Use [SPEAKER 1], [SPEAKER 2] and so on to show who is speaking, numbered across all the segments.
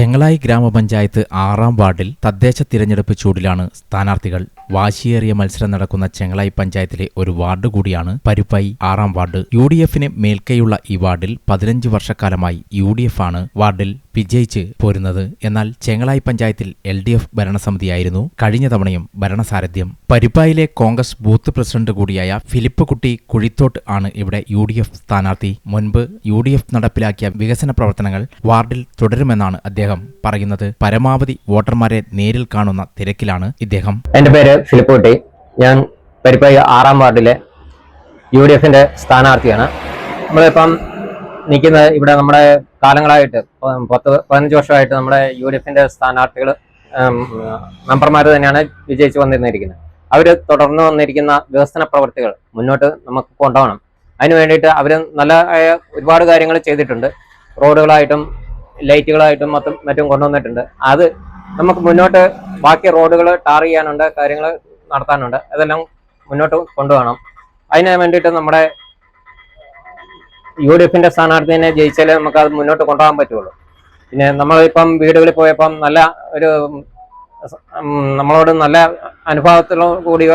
[SPEAKER 1] ചെങ്ങളായി ഗ്രാമപഞ്ചായത്ത് ആറാം വാർഡിൽ തദ്ദേശ തിരഞ്ഞെടുപ്പ് ചൂടിലാണ് സ്ഥാനാർത്ഥികൾ. വാശിയേറിയ മത്സരം നടക്കുന്ന ചെങ്ങളായി പഞ്ചായത്തിലെ ഒരു വാർഡ് കൂടിയാണ് പരുപ്പായി ആറാം വാർഡ്. യു ഡി എഫിന് മേൽക്കൈയുള്ള ഈ വാർഡിൽ പതിനഞ്ച് വർഷക്കാലമായി യു ഡി എഫ് ആണ് വാർഡിൽ വിജയിച്ച് പോരുന്നത്. എന്നാൽ ചെങ്ങളായി പഞ്ചായത്തിൽ എൽ ഡി എഫ് ഭരണസമിതിയായിരുന്നു. കഴിഞ്ഞ തവണയും ഭരണസാരഥ്യം. പരുപ്പായിലെ കോൺഗ്രസ് ബൂത്ത് പ്രസിഡന്റ് കൂടിയായ ഫിലിപ്പ് കുട്ടി കുഴിത്തോട്ട് ആണ് ഇവിടെ യു ഡി എഫ് സ്ഥാനാർത്ഥി. മുൻപ് യു ഡി എഫ് നടപ്പിലാക്കിയ വികസന പ്രവർത്തനങ്ങൾ വാർഡിൽ തുടരുമെന്നാണ് അദ്ദേഹം പറയുന്നത് പരമാവധി വോട്ടർമാരെ നേരിൽ കാണുന്ന തിരക്കിലാണ് ഇദ്ദേഹം.
[SPEAKER 2] എന്റെ പേര് ഫിലിപ്പോട്ടി ഞാൻ പരിപ്പായി ആറാം വാർഡിലെ യു ഡി എഫിന്റെ സ്ഥാനാർത്ഥിയാണ്. നമ്മളിപ്പം നിൽക്കുന്നത് ഇവിടെ നമ്മുടെ കാലങ്ങളായിട്ട് പത്ത് പതിനഞ്ച് വർഷമായിട്ട് നമ്മുടെ യു ഡി എഫിന്റെ സ്ഥാനാർത്ഥികൾ മെമ്പർമാർ തന്നെയാണ് വിജയിച്ചു വന്നിരുന്നിരിക്കുന്നത്. അവർ തുടർന്ന് വന്നിരിക്കുന്ന വികസന പ്രവർത്തികൾ മുന്നോട്ട് നമുക്ക് കൊണ്ടുപോകണം. അതിന് വേണ്ടിയിട്ട് അവർ നല്ല ഒരുപാട് കാര്യങ്ങൾ ചെയ്തിട്ടുണ്ട്. റോഡുകളായിട്ടും ലൈറ്റുകളായിട്ടും മൊത്തം മറ്റും കൊണ്ടുവന്നിട്ടുണ്ട്. അത് നമുക്ക് മുന്നോട്ട് ബാക്കി റോഡുകൾ ടാർ ചെയ്യാനുണ്ട് കാര്യങ്ങൾ നടത്താനുണ്ട്. അതെല്ലാം മുന്നോട്ട് കൊണ്ടുപോകണം. അതിന് വേണ്ടിയിട്ട് നമ്മുടെ യു ഡി എഫിന്റെ സ്ഥാനാർത്ഥിനെ ജയിച്ചാലേ നമുക്ക് അത് മുന്നോട്ട് കൊണ്ടുപോകാൻ പറ്റുള്ളൂ. പിന്നെ നമ്മളിപ്പം വീടുകളിൽ പോയപ്പം നല്ല ഒരു നമ്മളോട് നല്ല അനുഭവത്തിലോട് കൂടി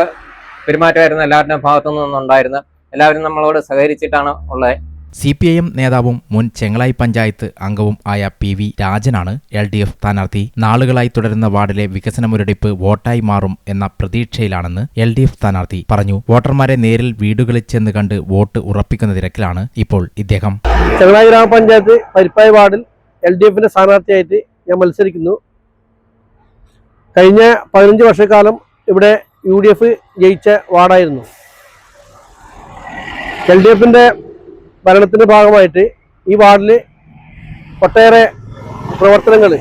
[SPEAKER 2] പെരുമാറ്റമായിരുന്നു എല്ലാവരുടെയും ഭാഗത്തു നിന്നുണ്ടായിരുന്നു എല്ലാവരും നമ്മളോട് സഹകരിച്ചിട്ടാണ് ഉള്ളത്.
[SPEAKER 1] സി പി ഐ എം നേതാവും മുൻ ചെങ്ങളായി പഞ്ചായത്ത് അംഗവും ആയ പി വി രാജനാണ് എൽ ഡി എഫ് സ്ഥാനാർത്ഥി. നാളുകളായി തുടരുന്ന വാർഡിലെ വികസന മുരടിപ്പ് വോട്ടായി മാറും എന്ന പ്രതീക്ഷയിലാണെന്ന് എൽ ഡി എഫ് സ്ഥാനാർത്ഥി പറഞ്ഞു. വോട്ടർമാരെ നേരിൽ വീടുകളിൽ ചെന്ന് കണ്ട് വോട്ട് ഉറപ്പിക്കുന്ന തിരക്കിലാണ് ഇപ്പോൾ ഇദ്ദേഹം.
[SPEAKER 3] ചെങ്ങളായി ഗ്രാമപഞ്ചായത്ത് പരിപ്പായ വാർഡിൽ എൽ ഡി എഫിന്റെ സ്ഥാനാർത്ഥിയായിട്ട് ഞാൻ മത്സരിക്കുന്നു. കഴിഞ്ഞ പതിനഞ്ച് വർഷക്കാലം ഇവിടെ യു ഡി എഫ് ജയിച്ച വാർഡായിരുന്നു. എൽ ഡി എഫിന്റെ ഭരണത്തിന്റെ ഭാഗമായിട്ട് ഈ വാർഡിൽ ഒട്ടേറെ പ്രവർത്തനങ്ങൾ.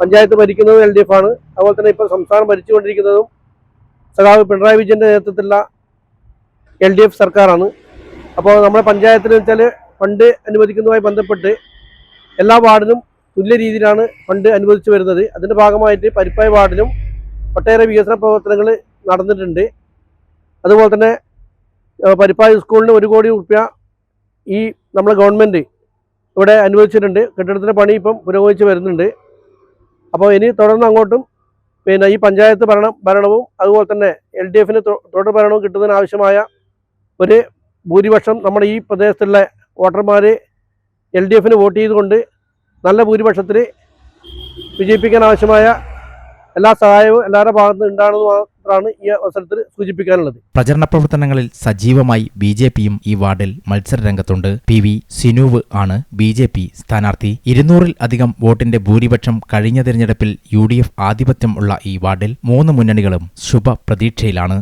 [SPEAKER 3] പഞ്ചായത്ത് ഭരിക്കുന്നതും എൽ ഡി എഫ് ആണ്. അതുപോലെ തന്നെ ഇപ്പോൾ സംസ്ഥാനം ഭരിച്ചുകൊണ്ടിരിക്കുന്നതും സഖാവ് പിണറായി വിജയന്റെ നേതൃത്വത്തിലുള്ള എൽ ഡി എഫ് സർക്കാരാണ്. അപ്പോൾ നമ്മുടെ പഞ്ചായത്തിൽ വെച്ചാൽ ഫണ്ട് അനുവദിക്കുന്നതുമായി ബന്ധപ്പെട്ട് എല്ലാ വാർഡിനും തുല്യ രീതിയിലാണ് ഫണ്ട് അനുവദിച്ചു വരുന്നത്. അതിന്റെ ഭാഗമായിട്ട് പരിപ്പായ വാർഡിലും ഒട്ടേറെ വികസന പ്രവർത്തനങ്ങൾ നടന്നിട്ടുണ്ട്. അതുപോലെ തന്നെ പരിപ്പായ സ്കൂളിന് ഒരു കോടി റുപ്യ ഈ നമ്മുടെ ഗവൺമെന്റ് ഇവിടെ അനുവദിച്ചിട്ടുണ്ട്. കെട്ടിടത്തിന്റെ പണി ഇപ്പം പുരോഗമിച്ച് വരുന്നുണ്ട്. അപ്പോൾ ഇനി തുടർന്ന് അങ്ങോട്ടും പിന്നെ ഈ പഞ്ചായത്ത് ഭരണം ഭരണവും അതുപോലെ തന്നെ എൽ ഡി എഫിന് തുടർ ഭരണവും കിട്ടുന്നതിന് ആവശ്യമായ ഒരു ഭൂരിപക്ഷം നമ്മുടെ ഈ പ്രദേശത്തുള്ള വോട്ടർമാർ എൽ ഡി എഫിന് വോട്ട് ചെയ്തുകൊണ്ട് നല്ല ഭൂരിപക്ഷത്തിൽ വിജയിപ്പിക്കാൻ ആവശ്യമായ എല്ലാ സഹായവും എല്ലാവരുടെ ഭാഗത്ത് നിന്ന് ഉണ്ടാണെന്ന് മാത്രമാണ് ഈ അവസരത്തിൽ സൂചിപ്പിക്കാനുള്ളത്.
[SPEAKER 1] പ്രചരണ പ്രവർത്തനങ്ങളിൽ സജീവമായി ബി ജെ പിയും ഈ വാർഡിൽ മത്സര രംഗത്തുണ്ട് പി വി സിനുവ് ആണ് ബി ജെ പി സ്ഥാനാർത്ഥി. ഇരുന്നൂറിൽ അധികം വോട്ടിന്റെ ഭൂരിപക്ഷം കഴിഞ്ഞ തിരഞ്ഞെടുപ്പിൽ യു ഡി എഫ് ആധിപത്യം ഉള്ള ഈ വാർഡിൽ മൂന്ന് മുന്നണികളും ശുഭ പ്രതീക്ഷയിലാണ്.